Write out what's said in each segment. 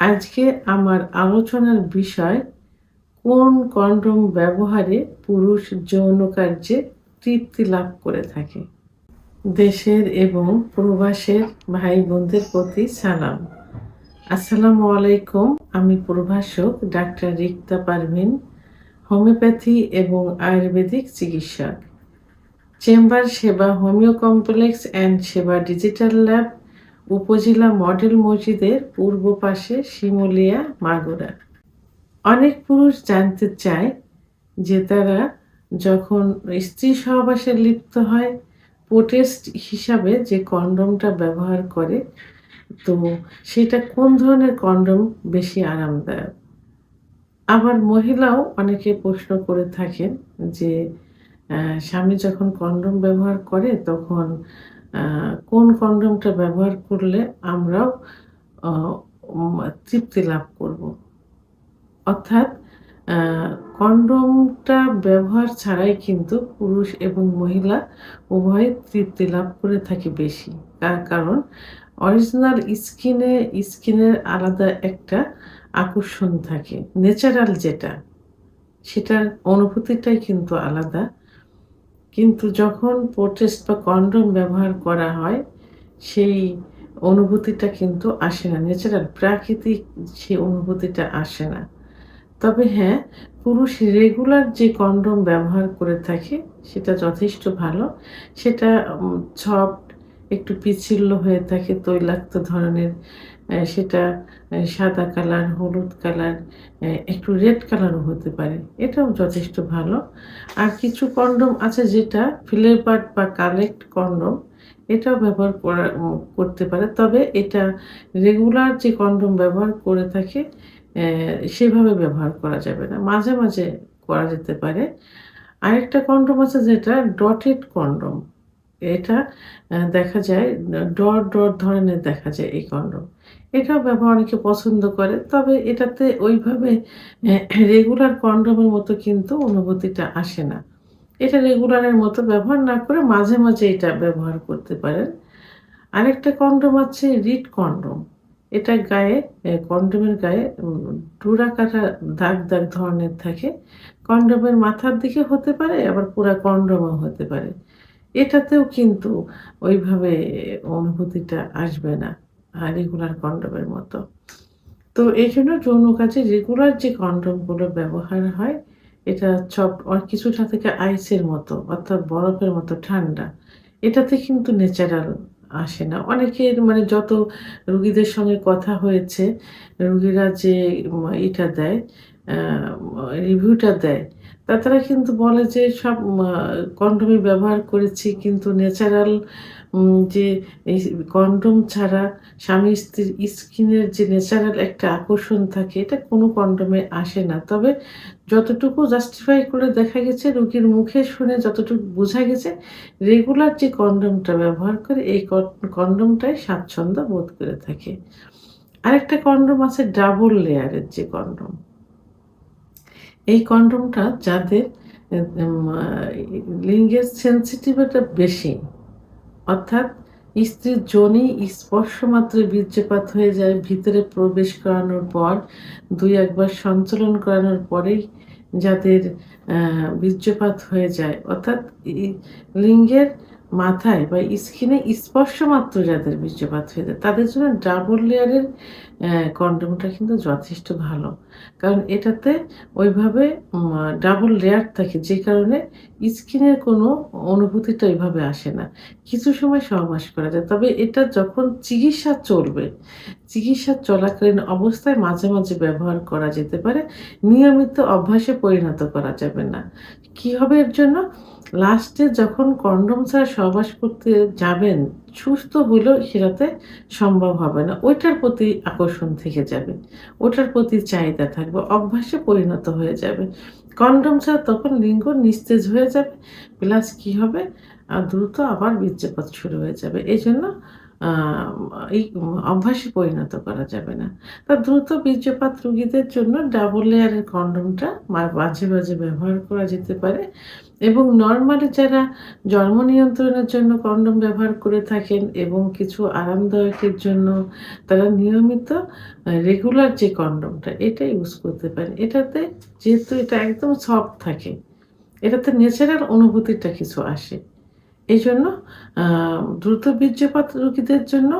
আজকে আমার আলোচনার বিষয়, কোন কন্ডম ব্যবহারে পুরুষ যৌন কার্যে তৃপ্তি লাভ করে থাকে। দেশের এবং প্রবাসের ভাই বোনদের প্রতি সালাম। আসসালামু আলাইকুম, আমি প্রভাষক ডাক্তার রিক্তা পারভিন, হোমিওপ্যাথি এবং আয়ুর্বেদিক চিকিৎসক। Chamber Seba homeo complex and Seba digital lab উপজেলা মডেল মসজিদের পূর্ব পাশে শিমুলিয়া মাগুরা। অনেক পুরুষ জানতে চায় যে তারা যখন স্ত্রী সহবাসে লিপ্ত হয় পোটেস্ট হিসাবে যে কন্ডমটা ব্যবহার করে, তো সেটা কোন ধরনের কন্ডম বেশি আরামদায়ক? আবার মহিলাও অনেকে প্রশ্ন করে থাকেন যে স্বামী যখন কন্ডম ব্যবহার করে তখন কোন কন্ডমটা ব্যবহার করলে আমরাও তৃপ্তি লাভ করব? অর্থাৎ কন্ডমটা ব্যবহার ছাড়াই কিন্তু পুরুষ এবং মহিলা উভয়ে তৃপ্তি লাভ করে থাকে বেশি। তার কারণ? অরিজিনাল স্কিনে, স্কিনের আলাদা একটা আকর্ষণ থাকে, ন্যাচারাল যেটা, সেটার অনুভূতিটাই কিন্তু আলাদা। কিন্তু যখন প্রোটেস্ট বা কন্ডম ব্যবহার করা হয়, সেই অনুভূতিটা কিন্তু আসে না। ন্যাচারাল প্রাকৃতিক সেই অনুভূতিটা আসে না। তবে হ্যাঁ পুরুষ রেগুলার যে কন্ডম ব্যবহার করে থাকে, সেটা যথেষ্ট ভালো। সেটা সফট একটু পিছিল্য হয়ে থাকে, তৈলাক্ত ধরনের সেটা সাদা কালার, হলুদ কালার একটু রেড কালারও হতে পারে। এটাও যথেষ্ট ভালো। আর কিছু কন্ডম আছে যেটা ফ্লেভার্ড বা কালেক্ট কন্ডম, এটাও ব্যবহার করা করতে পারে। তবে এটা রেগুলার যে কন্ডম ব্যবহার করে থাকে সেভাবে ব্যবহার করা যাবে না। মাঝে মাঝে করা যেতে পারে। আরেকটা কন্ডম আছে যেটা ডটেড কন্ডম। এটা দেখা যায়, ডট ডট ধরনের দেখা যায় এই কন্ডম এটাও ব্যবহার অনেকে পছন্দ করে, তবে এটাতে ওইভাবে রেগুলার কন্ডমের মতো কিন্তু অনুভূতিটা আসে না। এটা রেগুলারের মতো ব্যবহার না করে মাঝে মাঝে এটা ব্যবহার করতে পারেন। আরেকটা কন্ডম আছে রিড কন্ডম। এটা গায়ে কন্ডোমের গায়ে ডোরা কাটা দাগ দাগ ধরনের থাকে। কন্ডমের মাথার দিকে হতে পারে, আবার পুরা কন্ডমও হতে পারে। এটাতেও কিন্তু ওইভাবে অনুভূতিটা আসবে না রেগুলার কন্ডোমের মতো। তো এই জন্য যৌন কাজে রেগুলার যে কন্ডোমগুলো ব্যবহার হয়, এটা সব কিছুটা থেকে আইসের মতো, অর্থাৎ বরফের মতো ঠান্ডা, এটাতে কিন্তু ন্যাচারাল আসে না। অনেকের মানে যত রুগীদের সঙ্গে কথা হয়েছে, রুগীরা যে এটা দেয় রিভিউটা দেয় তা তারা কিন্তু বলে যে সব কন্ডোমই ব্যবহার করেছি, কিন্তু ন্যাচারাল যে কন্ডোম ছাড়া স্বামী স্ত্রীর স্কিনের যে ন্যাচারাল একটা আকর্ষণ থাকে, এটা কোনো কন্ডোমে আসে না। তবে যতটুকু জাস্টিফাই করে দেখা গেছে, রোগীর মুখে শুনে যতটুকু বোঝা গেছে রেগুলার যে কন্ডোমটা ব্যবহার করে, এই কন্ডোমটাই স্বাচ্ছন্দ্য বোধ করে থাকে। আরেকটা কন্ডোম আছে ডাবল লেয়ারের যে কন্ডোম। এই কন্ডোমটা যাদের লিঙ্গের সেন্সিটিভিটা বেশি, অর্থাৎ স্ত্রীর যোনি স্পর্শ মাত্র বীর্যপাত হয়ে যায়, ভিতরে প্রবেশ করানোর পর, দুই একবার সঞ্চালন করানোর পরেই যাদের বীর্যপাত হয়ে যায়, অর্থাৎ লিঙ্গের মাথায় বা স্কিনে স্পর্শ মাত্র যাদের বীর্যপাত হয়ে যায়, তাদের জন্য ডাবল লেয়ারের কন্ডোমটা কিন্তু যথেষ্ট ভালো। কারণ এটাতে ওইভাবে ডাবল লেয়ার থাকে, যে কারণে স্কিনের কোনো অনুভূতিটা ওইভাবে আসে না। কিছু সময় সহবাস করা যায়, তবে এটা যখন চিকিৎসা চলবে, চিকিৎসা চলাকালীন অবস্থায় মাঝে মাঝে ব্যবহার করা যেতে পারে, নিয়মিত অভ্যাসে পরিণত করা যাবে না। কি হবে এর জন্য? লাস্টে যখন কন্ডম ছাড়া সহবাস করতে যাবেন, সুস্থ হলেও সেটাতে সম্ভব হবে না। ওইটার প্রতি আকর্ষণ থেকে যাবে। ওটার প্রতি চাহিদা থাকবে, অভ্যাসে পরিণত হয়ে যাবে। কন্ডম ছাড়া তখন লিঙ্গ নিস্তেজ হয়ে যাবে, প্লাস কি হবে? আর দ্রুত আবার বীর্যপাত শুরু হয়ে যাবে। এই জন্য এই অভ্যাসে পরিণত করা যাবে না। তা দ্রুত বীর্যপাত রোগীদের জন্য ডাবল লেয়ারের কন্ডমটা মাঝে মাঝে ব্যবহার করা যেতে পারে। এবং নর্মালি যারা জন্ম নিয়ন্ত্রণের জন্য কন্ডম ব্যবহার করে থাকেন এবং কিছু আরামদায়কের জন্য তারা নিয়মিত রেগুলার যে কন্ডমটা এটা ইউজ করতে পারেন। এটাতে যেহেতু এটা একদম সফট থাকে, এটাতে ন্যাচারাল অনুভূতিটা কিছু আসে। এই জন্য দ্রুত বীর্যপাত রোগীদের জন্য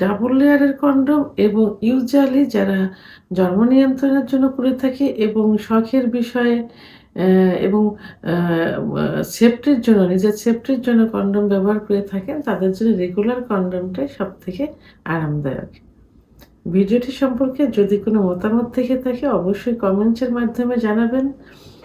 ডাবল লেয়ারের কন্ডম এবং ইউজুয়ালি যারা জন্ম নিয়ন্ত্রণের জন্য করে থাকে এবং শখের বিষয়ে এবং সেফটির জন্য, নিজের সেফটির জন্য কন্ডম ব্যবহার করে থাকেন, তাদের জন্য রেগুলার কন্ডমটাই সব থেকে আরামদায়ক। ভিডিওটি সম্পর্কে যদি কোনো মতামত থেকে থাকে, অবশ্যই কমেন্টসের মাধ্যমে জানাবেন।